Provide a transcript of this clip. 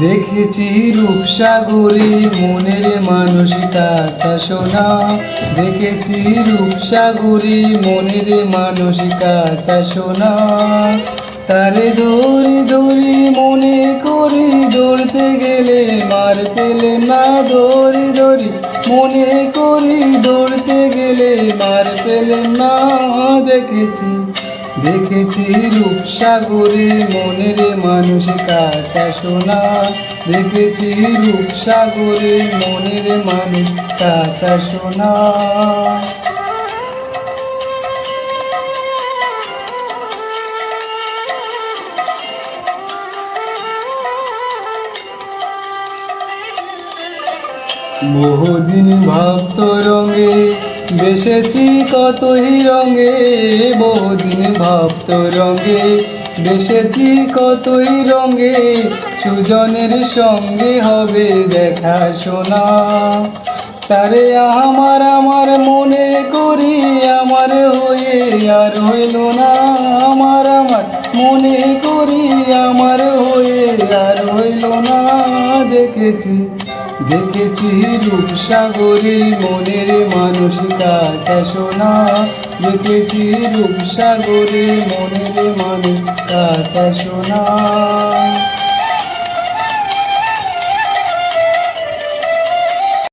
দেখেছি রূপসাগরে মনের মানুষ কাছা সোনা দেখেছি রূপসাগরে মনের মানুষ কাছা সোনা তারে দৌড়ি দৌড়ি মনে করি দৌড়তে গেলে মার পেলে না। দৌড়ি দৌড়ি মনে করি দৌড়তে গেলে মার পেলে না। দেখেছি দেখেছি রূপসাগরে মনের মানুষ কাছা সোনা। দেখেছি রূপসাগরে মনের মানুষ কাছা সোনা। বহুদিন ভাবত রঙে বেসেছি কতই রঙে, বহুদিন ভাবত রঙে। বেসেছি কতই রঙে, সুজনের সঙ্গে হবে দেখা শোনা। তারে আমার আমার মনে করি আমার হয়ে আর হইল না। আমার আমার মনে করি আমার হয়ে আর হইল না। দেখেছি দেখেছি রূপসাগরে মনের মানুষ কাছা সোনা। দেখেছি রূপসাগরে মনের মানুষ কাছা সোনা।